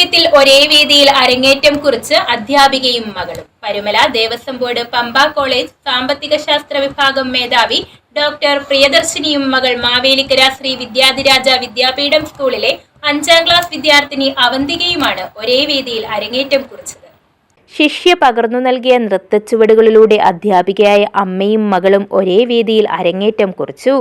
ഭരതനാട്യത്തിൽ ഒരേ വേദിയിൽ അരങ്ങേറ്റം കുറിച്ച് അധ്യാപികയും മകളും. പരുമല ദേവസ്വം ബോർഡ് പമ്പ കോളേജ് സാമ്പത്തിക ശാസ്ത്ര വിഭാഗം മേധാവി ഡോക്ടർ പ്രിയദർശിനിയും മകൾ മാവേലിക്കര ശ്രീ വിദ്യാധിരാജ വിദ്യാപീഠം സ്കൂളിലെ അഞ്ചാം ക്ലാസ് വിദ്യാർത്ഥിനി അവന്തികയുമാണ് ഒരേ വേദിയിൽ അരങ്ങേറ്റം കുറിച്ചത്. ശിഷ്യ പകർന്നു നൽകിയ നൃത്തച്ചുവടുകളിലൂടെ അധ്യാപികയായ അമ്മയും മകളും ഒരേ വേദിയിൽ അരങ്ങേറ്റം കുറിച്ചു.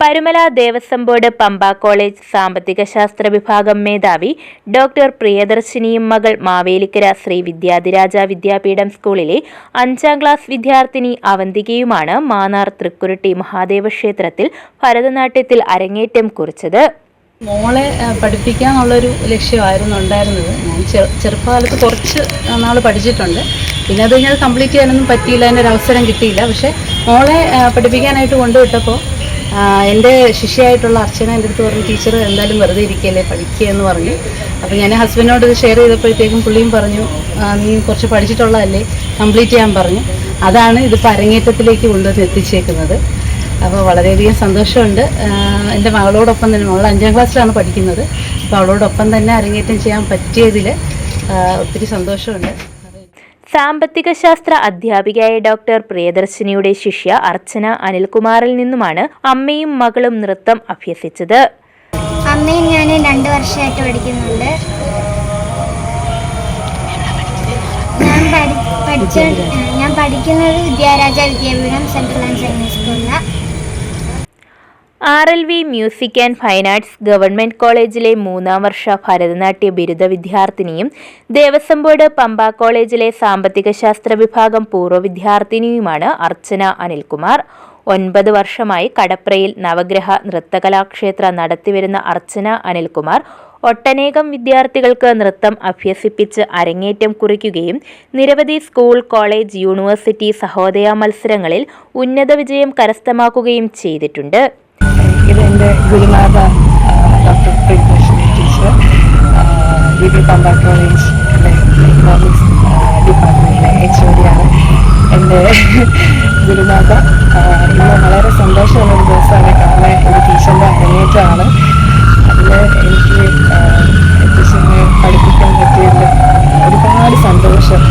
പരുമല ദേവസ്വം ബോർഡ് പമ്പ കോളേജ് സാമ്പത്തിക ശാസ്ത്ര വിഭാഗം മേധാവി ഡോക്ടർ പ്രിയദർശിനിയും മകൾ മാവേലിക്കര ശ്രീ വിദ്യാധിരാജ വിദ്യാപീഠം സ്കൂളിലെ അഞ്ചാം ക്ലാസ് വിദ്യാർത്ഥിനി അവന്തികയുമാണ് മാന്നാർ തൃക്കുരുട്ടി മഹാദേവ ക്ഷേത്രത്തിൽ ഭരതനാട്യത്തിൽ അരങ്ങേറ്റം കുറിച്ചത്. മോളെ പഠിപ്പിക്കാന്നുള്ളൊരു ലക്ഷ്യമായിരുന്നു ഉണ്ടായിരുന്നത്. ഞാൻ ചെറുപ്പകാലത്ത് കുറച്ച് നാൾ പഠിച്ചിട്ടുണ്ട്. പിന്നെ അത് കഴിഞ്ഞാൽ കംപ്ലീറ്റ് ചെയ്യാനൊന്നും പറ്റിയില്ല. അതിനൊരു അവസരം കിട്ടിയില്ല. പക്ഷേ മോളെ പഠിപ്പിക്കാനായിട്ട് കൊണ്ടുവിട്ടപ്പോൾ എന്റെ ശിഷ്യയായിട്ടുള്ള അർച്ചന എന്റെ അടുത്ത് പറഞ്ഞു ടീച്ചർ എന്തായാലും വെറുതെ ഇരിക്കല്ലേ പഠിക്കുക എന്ന് പറഞ്ഞു. അപ്പോൾ ഞാൻ ഹസ്ബൻഡിനോട് ഇത് ഷെയർ ചെയ്തപ്പോഴത്തേക്കും പുള്ളിയും പറഞ്ഞു നീ കുറച്ച് പഠിച്ചിട്ടുള്ളതല്ലേ കംപ്ലീറ്റ് ചെയ്യാൻ പറഞ്ഞു. അതാണ് ഇത് അരങ്ങേറ്റത്തിലേക്ക് കൊണ്ടുവന്ന് എത്തിച്ചേക്കുന്നത്. അപ്പോൾ വളരെയധികം സന്തോഷമുണ്ട്. എന്റെ മകളോടൊപ്പം തന്നെ മകൾ അഞ്ചാം ക്ലാസ്സിലാണ് പഠിക്കുന്നത്. അപ്പോൾ അവളോടൊപ്പം തന്നെ അരങ്ങേറ്റം ചെയ്യാൻ പറ്റിയതിൽ ഒത്തിരി സന്തോഷമുണ്ട്. സാമ്പത്തിക ശാസ്ത്ര അധ്യാപികയായ ഡോക്ടർ പ്രിയദർശിനിയുടെ ശിഷ്യ അർച്ചന അനിൽകുമാറിൽ നിന്നുമാണ് അമ്മയും മകളും നൃത്തം അഭ്യസിച്ചത്. അമ്മയും ഞാൻ രണ്ട് വർഷമായിട്ട് പഠിക്കുന്നുണ്ട്. ഞാൻ പഠി പഠിച്ച ഞാൻ പഠിക്കുന്നത് Vidyaraja Vidyapeetham central and secondary സ്കൂളിലാണ്. R L V music and fine arts government കോളേജിലെ മൂന്നാം വർഷ ഭരതനാട്യ ബിരുദ വിദ്യാർത്ഥിനിയും ദേവസ്വം ബോർഡ് പമ്പ കോളേജിലെ സാമ്പത്തിക ശാസ്ത്ര വിഭാഗം പൂർവ വിദ്യാർത്ഥിനിയുമാണ് അർച്ചന അനിൽകുമാർ. ഒൻപത് വർഷമായി കടപ്രയിൽ നവഗ്രഹ നൃത്തകലാക്ഷേത്ര നടത്തിവരുന്ന അർച്ചന അനിൽകുമാർ ഒട്ടനേകം വിദ്യാർത്ഥികൾക്ക് നൃത്തം അഭ്യസിപ്പിച്ച് അരങ്ങേറ്റം കുറിക്കുകയും നിരവധി സ്കൂൾ കോളേജ് യൂണിവേഴ്സിറ്റി സഹോദയ മത്സരങ്ങളിൽ ഉന്നത വിജയം കരസ്ഥമാക്കുകയും ചെയ്തിട്ടുണ്ട്. ഇതെന്റെ ഗുരുനാഥ doctor Priyadarshini teacher. B Pampa കോളേജിലെ ഇക്കണോമിക്സ് ഡിപ്പാർട്ട്മെന്റിലെ എച്ച് ഒ ഡിയാണ് എന്റെ ഗുരുനാഥ. ഇന്ന് വളരെ സന്തോഷമുള്ളൊരു ദിവസമാണ് കാരണം എന്റെ ടീച്ചറിന്റെ അരങ്ങേറ്റമാണ്. അതിൽ എനിക്ക് ടീച്ചറിനെ പഠിപ്പിക്കാൻ പറ്റിയതിൽ ഒരുപാട് സന്തോഷം.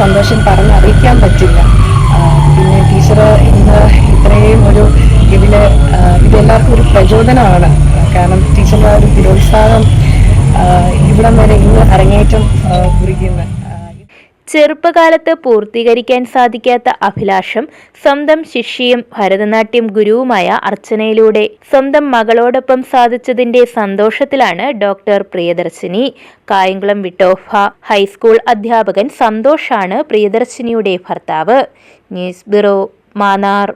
സന്തോഷം പറഞ്ഞറിയിക്കാൻ പറ്റില്ല. പിന്നെ ടീച്ചർ ഇന്ന് ഇത്രയും ഒരു ഇതിൽ ഇതെല്ലാവർക്കും ഒരു പ്രചോദനമാണ്. കാരണം ടീച്ചറിന്റെ ഒരു ഇവിടം വരെ ഇന്ന് അരങ്ങേറ്റം കുറിക്കുന്നത് ചെറുപ്പകാലത്ത് പൂർത്തീകരിക്കാൻ സാധിക്കാത്ത അഭിലാഷം സ്വന്തം ശിഷ്യയും ഭരതനാട്യം ഗുരുവുമായ അർച്ചനയിലൂടെ സ്വന്തം മകളോടൊപ്പം സാധിച്ചതിന്റെ സന്തോഷത്തിലാണ് doctor Priyadarshini. Kayamkulam Vittoba high school അധ്യാപകൻ സന്തോഷാണ് പ്രിയദർശിനിയുടെ ഭർത്താവ്. News bureau Mannar.